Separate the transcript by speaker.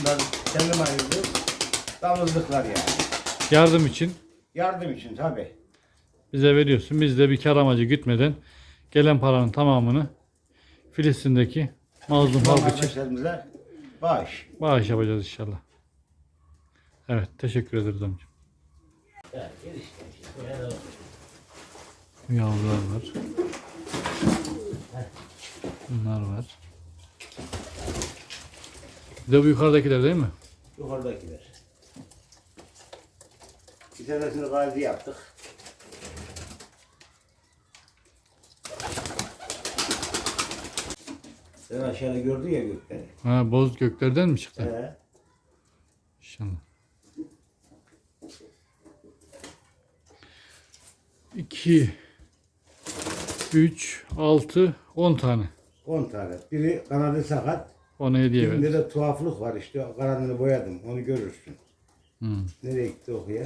Speaker 1: Bunlar kendim ayırdım. Damızlıklar yani.
Speaker 2: Yardım için
Speaker 1: Yardım için tabi.
Speaker 2: bize veriyorsun. Biz de bir kar amacı gütmeden gelen paranın tamamını Filistin'deki mazlum halk için
Speaker 1: Arkadaşlarımıza bağış.
Speaker 2: bağış yapacağız inşallah. Evet teşekkür ederiz amcım. Yavrular var. Bunlar var. Bir de bu yukarıdakiler değil mi?
Speaker 1: Yukarıdakiler. Bir tanesini gazi yaptık. Sen aşağıda gördün ya gökleri.
Speaker 2: Ha boz göklerden mi çıktı?
Speaker 1: He.
Speaker 2: İnşallah. 2 3 6 10 tane.
Speaker 1: 10 tane. Biri kanadı sakat.
Speaker 2: Ona hediye ver.
Speaker 1: De tuhaflık var işte. Kanadını boyadım. Onu görürsün.
Speaker 2: Hmm.
Speaker 1: Nereye gitti okuya?